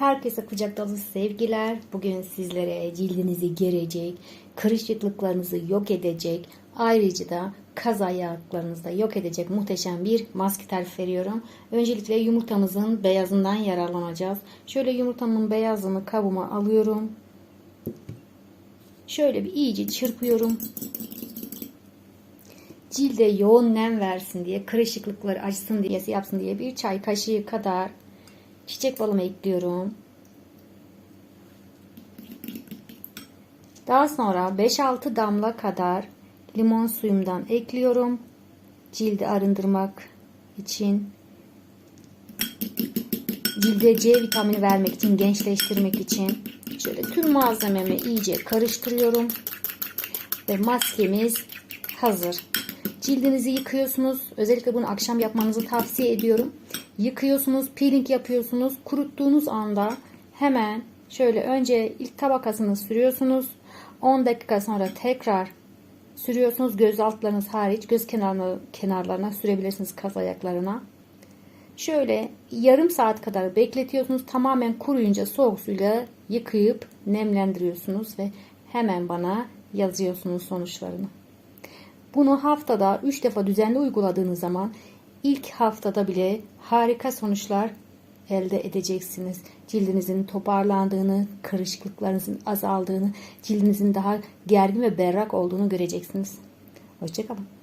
Herkese kucak dolusu sevgiler. Bugün sizlere cildinizi gerecek, kırışıklıklarınızı yok edecek, ayrıca da kaz ayaklarınızı da yok edecek muhteşem bir maske tarifi veriyorum. Öncelikle yumurtamızın beyazından yararlanacağız. Şöyle yumurtamın beyazını kabıma alıyorum. Şöyle bir iyice çırpıyorum. Cilde yoğun nem versin diye, kırışıklıkları açsın diye, yapsın diye bir çay kaşığı kadar çiçek balımı ekliyorum. Daha sonra 5-6 damla kadar limon suyumdan ekliyorum. Cildi arındırmak için. Cilde C vitamini vermek için, gençleştirmek için. Şöyle tüm malzememi iyice karıştırıyorum. Ve maskemiz hazır. Cildinizi yıkıyorsunuz. Özellikle bunu akşam yapmanızı tavsiye ediyorum. Yıkıyorsunuz, peeling yapıyorsunuz. Kuruttuğunuz anda hemen şöyle önce ilk tabakasını sürüyorsunuz. 10 dakika sonra tekrar sürüyorsunuz. Göz altlarınız hariç göz kenarına, kenarlarına sürebilirsiniz kaz ayaklarına. Şöyle yarım saat kadar bekletiyorsunuz. Tamamen kuruyunca soğuk suyla yıkayıp nemlendiriyorsunuz ve hemen bana yazıyorsunuz sonuçlarını. Bunu haftada 3 defa düzenli uyguladığınız zaman ilk haftada bile harika sonuçlar elde edeceksiniz. Cildinizin toparlandığını, kırışıklıklarınızın azaldığını, cildinizin daha gergin ve berrak olduğunu göreceksiniz. Hoşçakalın.